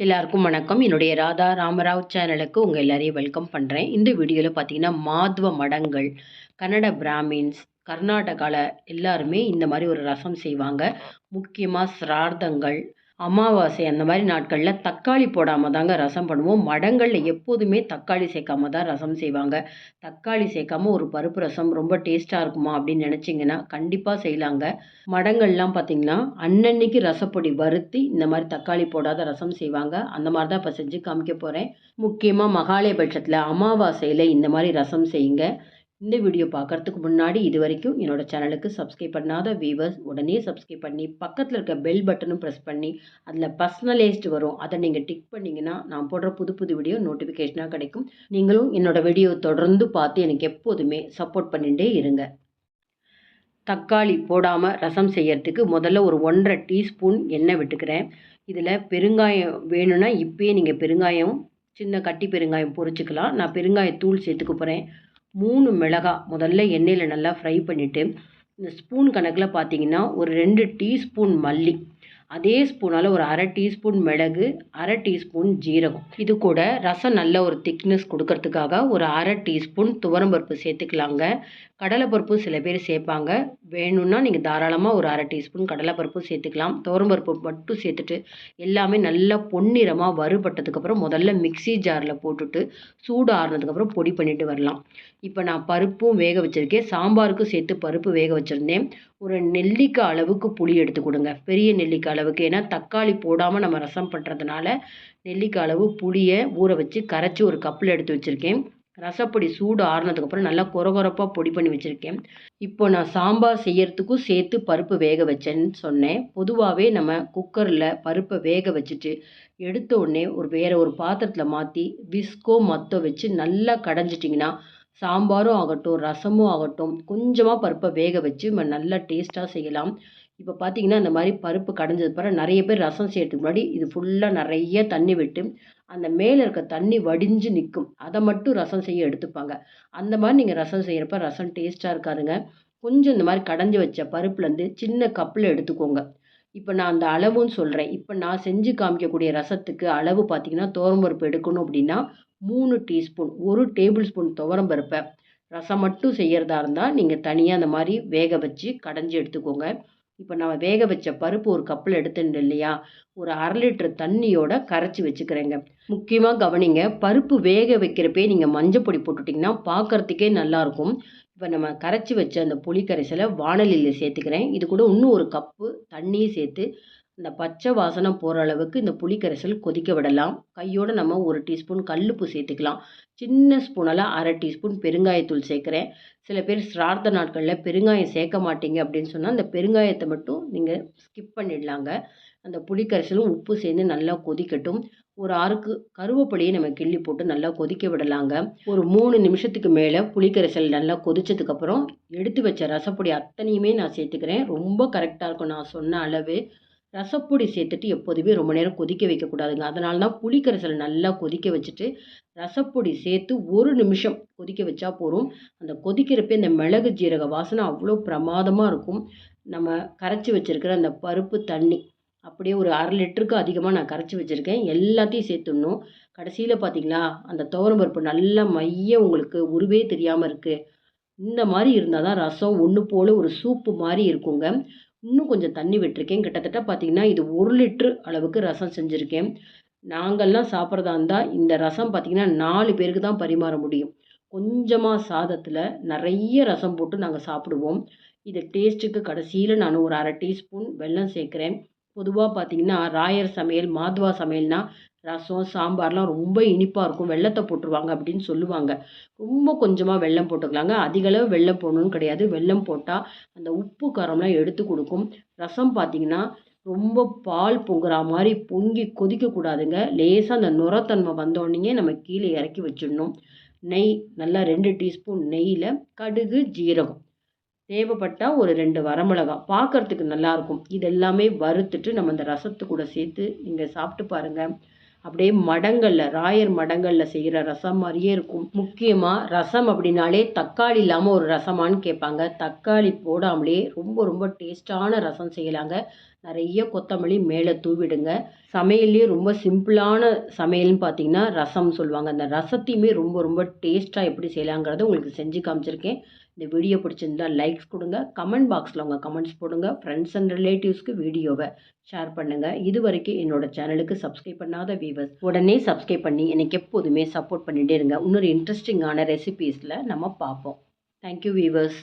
எல்லாருக்கும் வணக்கம். என்னுடைய ராதா ராமராவ் சேனலுக்கு உங்கள் எல்லாரையும் வெல்கம் பண்ணுறேன் இந்த வீடியோவில் பார்த்தீங்கன்னா மாதுவ மடங்கள் கன்னட பிராமின்ஸ் கர்நாடகாவில் எல்லாருமே இந்த மாதிரி ஒரு ரசம் செய்வாங்க. முக்கியமாக சிரார்த்தங்கள் அமாவாசை அந்த மாதிரி நாட்களில் தக்காளி போடாமல் தாங்க ரசம் பண்ணுவோம். மடங்களில் எப்போதுமே தக்காளி சேர்க்காம தான் ரசம் செய்வாங்க. தக்காளி சேர்க்காம ஒரு பருப்பு ரசம் ரொம்ப டேஸ்ட்டாக இருக்குமா அப்படின்னு நினச்சிங்கன்னா கண்டிப்பாக செய்யலாங்க. மடங்கள்லாம் பார்த்திங்கன்னா அன்னன்னைக்கு ரசப்பொடி வறுத்து இந்த மாதிரி தக்காளி போடாத ரசம் செய்வாங்க. அந்த மாதிரி தான் இப்போ செஞ்சு காமிக்க போகிறேன் முக்கியமாக மகாலயபட்சத்தில் அமாவாசையில் இந்த மாதிரி ரசம் செய்யுங்க. இந்த வீடியோ பார்க்குறதுக்கு முன்னாடி இது வரைக்கும் என்னோட சேனலுக்கு சப்ஸ்கிரைப் பண்ணாத வீவர்ஸ் உடனே சப்ஸ்கிரைப் பண்ணி பக்கத்தில் இருக்க பெல் பட்டனும் ப்ரெஸ் பண்ணி அதில் பர்சனலைஸ்டு வரும். அதை நீங்கள் டிக் பண்ணிங்கன்னா நான் போடுற புது புது வீடியோ நோட்டிஃபிகேஷனாக கிடைக்கும். நீங்களும் என்னோடய வீடியோ தொடர்ந்து பார்த்து எனக்கு எப்போதுமே சப்போர்ட் பண்ணிகிட்டே இருங்க. தக்காளி போடாமல் ரசம் செய்யறதுக்கு முதல்ல ஒரு ஒன்றரை டீஸ்பூன் எண்ணெய் விட்டுக்கிறேன். இதில் பெருங்காயம் வேணும்னா இப்போயே நீங்கள் பெருங்காயம் சின்ன கட்டி பெருங்காயம் பொறிச்சிக்கலாம் நான் பெருங்காயத்தூள் சேர்த்துக்க போகிறேன் மூணு மிளகாய் முதல்ல எண்ணெயில் நல்லா ஃப்ரை பண்ணிவிட்டு இந்த ஸ்பூன் கணக்கில் பார்த்தீங்கன்னா ஒரு ரெண்டு டீஸ்பூன் மல்லி. அதே ஸ்பூனால் ஒரு அரை டீஸ்பூன் மிளகு அரை டீஸ்பூன் ஜீரகம். இது கூட ரசம் நல்ல ஒரு திக்னஸ் கொடுக்கறதுக்காக ஒரு அரை டீஸ்பூன் துவரம்பருப்பு சேர்த்துக்கலாங்க. கடலைப்பருப்பு சில பேர் சேர்ப்பாங்க. வேணும்னா நீங்கள் தாராளமாக ஒரு அரை டீஸ்பூன் கடலைப்பருப்பு சேர்த்துக்கலாம். துவரம்பருப்பு மட்டும் சேர்த்துட்டு எல்லாமே நல்லா பொன்னிறமாக வறுபட்டதுக்கப்புறம் முதல்ல மிக்சி ஜாரில் போட்டுட்டு சூடு ஆறுனதுக்கப்புறம் பொடி பண்ணிட்டு வரலாம். இப்போ நான் பருப்பும் வேக வச்சுருக்கேன். சாம்பாருக்கும் சேர்த்து பருப்பு வேக வச்சுருந்தேன். ஒரு நெல்லிக்காய் அளவுக்கு புளி எடுத்து கொடுங்க. பெரிய நெல்லிக்காய் அளவுக்கு. ஏன்னா தக்காளி போடாமல் நம்ம ரசம் பண்ணுறதுனால நெல்லிக்காய் அளவு புளியை ஊற வச்சு கரைச்சி ஒரு கப்பில் எடுத்து வச்சுருக்கேன். ரசப்பொடி சூடு ஆறுனதுக்கப்புறம் நல்லா கொரகொரப்பாக பொடி பண்ணி வச்சுருக்கேன். இப்போ நான் சாம்பார் செய்யறதுக்கும் சேர்த்து பருப்பு வேக வச்சேன்னு சொன்னேன். பொதுவாகவே நம்ம குக்கரில் பருப்பை வேக வச்சுட்டு எடுத்த உடனே ஒரு வேறு ஒரு பாத்திரத்தில் மாற்றி விஸ்கோ மத்தோ வச்சு நல்லா கடைஞ்சிட்டிங்கன்னா சாம்பாரும் ஆகட்டும் ரசமும் ஆகட்டும் கொஞ்சமாக பருப்பை வேக வச்சு நம்ம நல்லா டேஸ்ட்டாக செய்யலாம். இப்போ பார்த்தீங்கன்னா இந்த மாதிரி பருப்பு கடைஞ்சது பிறகு நிறைய பேர் ரசம் செய்யறதுக்கு முன்னாடி இது ஃபுல்லாக நிறைய தண்ணி விட்டு அந்த மேலே இருக்க தண்ணி வடிஞ்சு நிற்கும் அதை மட்டும் ரசம் செய்ய எடுத்துப்பாங்க. அந்த மாதிரி நீங்கள் ரசம் செய்கிறப்ப ரசம் டேஸ்ட்டாக இருக்காதுங்க. கொஞ்சம் இந்த மாதிரி கடைஞ்சி வச்ச பருப்புலேருந்து சின்ன கப்பில் எடுத்துக்கோங்க. இப்போ நான் அந்த அளவுன்னு சொல்கிறேன் இப்போ நான் செஞ்சு காமிக்கக்கூடிய ரசத்துக்கு அளவு பார்த்தீங்கன்னா பருப்பு எடுக்கணும் அப்படின்னா மூணு டீஸ்பூன் ஒரு டேபிள் ஸ்பூன் துவரம்பருப்பை ரசம் மட்டும் செய்கிறதா இருந்தால் நீங்கள் தனியாக அந்த மாதிரி வேக வச்சு கடைஞ்சி எடுத்துக்கோங்க. இப்போ நம்ம வேக வச்ச பருப்பு ஒரு கப்பில் எடுத்துட்டு இல்லையா ஒரு அரை லிட்டர் தண்ணியோட கரைச்சி வச்சுக்கிறேங்க. முக்கியமாக கவனிங்க பருப்பு வேக வைக்கிறப்பே நீங்கள் மஞ்சள் பொடி போட்டுட்டிங்கன்னா பார்க்குறதுக்கே நல்லாயிருக்கும் இப்போ நம்ம கரைச்சி வச்ச அந்த புளி கரைசலை வானலியில் சேர்த்துக்கிறேன். இது கூட இன்னும் ஒரு கப்பு தண்ணியும் சேர்த்து இந்த பச்சை வாசனை போகிற அளவுக்கு இந்த புளி கரைசல் கொதிக்க விடலாம். கையோடு நம்ம ஒரு டீஸ்பூன் கல்லுப்பு சேர்த்துக்கலாம். சின்ன ஸ்பூனால் அரை டீஸ்பூன் பெருங்காயத்தூள் சேர்க்குறேன். சில பேர் சிரார்த்த நாட்களில் பெருங்காயம் சேர்க்க மாட்டீங்க அப்படின்னு சொன்னால் அந்த பெருங்காயத்தை மட்டும் நீங்கள் ஸ்கிப் பண்ணிடலாங்க. அந்த புளிக்கரைசலும் உப்பு சேர்ந்து நல்லா கொதிக்கட்டும். ஒரு ஆறுக்கு கருவேப்பிலையை நம்ம கிள்ளி போட்டு நல்லா கொதிக்க விடலாங்க. ஒரு மூணு நிமிஷத்துக்கு மேலே புளிக்கரைசல் நல்லா கொதிச்சதுக்கப்புறம் எடுத்து வச்ச ரசப்பொடி அத்தனையுமே நான் சேர்த்துக்கிறேன். ரொம்ப கரெக்டாக இருக்கும் நான் சொன்ன அளவு. ரசப்பொடி சேர்த்துட்டு எப்போதுமே ரொம்ப நேரம் கொதிக்க வைக்கக்கூடாதுங்க. அதனால தான் புளிக்கரைசல் நல்லா கொதிக்க வச்சுட்டு ரசப்பொடி சேர்த்து ஒரு நிமிஷம் கொதிக்க வச்சா போதும். அந்த கொதிக்கிறப்ப இந்த மிளகு ஜீரக வாசனை அவ்வளோ பிரமாதமாக இருக்கும். நம்ம கரைச்சி வச்சுருக்கிற அந்த பருப்பு தண்ணி அப்படியே ஒரு அரை லிட்டருக்கு அதிகமாக நான் கரைச்சி வச்சுருக்கேன். எல்லாத்தையும் சேர்த்துடணும். கடைசியில் பார்த்தீங்களா அந்த துவரம் பருப்பு நல்லா மைய உங்களுக்கு உருவே தெரியாமல் இருக்குது இந்த மாதிரி இருந்தால் தான் ரசம் ஒன்று போல் ஒரு சூப்பு மாதிரி இருக்குங்க. இன்னும் கொஞ்சம் தண்ணி விட்டுருக்கேன். கிட்டத்தட்ட பார்த்தீங்கன்னா இது ஒரு லிட்ரு அளவுக்கு ரசம் செஞ்சுருக்கேன். நாங்கள்லாம் சாப்பிட்றதா இருந்தால் இந்த ரசம் பார்த்திங்கன்னா நாலு பேருக்கு தான் பரிமாற முடியும். கொஞ்சமாக சாதத்தில் நிறைய ரசம் போட்டு நாங்கள் சாப்பிடுவோம். இது டேஸ்ட்டுக்கு கடைசியில் நான் ஒரு அரை டீஸ்பூன் வெல்லம் சேர்க்குறேன். பொதுவாக பார்த்தீங்கன்னா ராயர் சமையல் மாதுவா சமையல்னால் ரசம் சாம்பார்லாம் ரொம்ப இனிப்பாக இருக்கும். வெள்ளத்தை போட்டுருவாங்க அப்படின்னு சொல்லுவாங்க. ரொம்ப கொஞ்சமாக வெல்லம் போட்டுக்கலாங்க. அதிகளவு வெள்ளம் போடணும்னு கிடையாது. வெல்லம் போட்டால் அந்த உப்பு காரம்லாம் எடுத்து கொடுக்கும். ரசம் பார்த்தீங்கன்னா ரொம்ப பால் பொங்குற மாதிரி பொங்கி கொதிக்கக்கூடாதுங்க லேசாக அந்த நுரத்தன்மை வந்தோடனே நம்ம கீழே இறக்கி வச்சிடணும். நெய் நல்லா ரெண்டு டீஸ்பூன் நெய்யில் கடுகு ஜீரகம். தேவைப்பட்டால் ஒரு ரெண்டு வரமிளகா. பார்க்குறதுக்கு நல்லாயிருக்கும் இது எல்லாமே வறுத்துட்டு நம்ம அந்த ரசத்து கூட சேர்த்து நீங்கள் சாப்பிட்டு பாருங்கள் அப்படியே மடங்களில் ராயர் மடங்களில் செய்கிற ரசம் மாதிரியே இருக்கும். முக்கியமாக ரசம் அப்படின்னாலே தக்காளி இல்லாமல் ஒரு ரசமானு கேட்பாங்க. தக்காளி போடாமலே ரொம்ப ரொம்ப டேஸ்ட்டான ரசம் செய்யலாங்க. நிறைய கொத்தமல்லி மேலே தூவிடுங்க. சமையல்லே ரொம்ப சிம்பிளான சமையல்னு பார்த்தீங்கன்னா ரசம் சொல்லுவாங்க. அந்த ரசத்தையுமே ரொம்ப ரொம்ப டேஸ்ட்டாக எப்படி செய்யலாங்கிறத உங்களுக்கு செஞ்சு காமிச்சிருக்கேன். இந்த வீடியோ பிடிச்சிருந்தா லைக்ஸ் கொடுங்க. கமெண்ட் பாக்ஸில் உங்கள் கமெண்ட்ஸ் போடுங்க. ஃப்ரெண்ட்ஸ் அண்ட் ரிலேட்டிவ்ஸ்க்கு வீடியோவை ஷேர் பண்ணுங்கள் இது வரைக்கும் என்னோட சேனலுக்கு சப்ஸ்கிரைப் பண்ணாத வியூவர்ஸ் உடனே சப்ஸ்கிரைப் பண்ணி எனக்கு எப்போதுமே சப்போர்ட் பண்ணிகிட்டே இருங்க. இன்னொரு இன்ட்ரெஸ்டிங்கான ரெசிபீஸில் நம்ம பார்ப்போம். Thank you viewers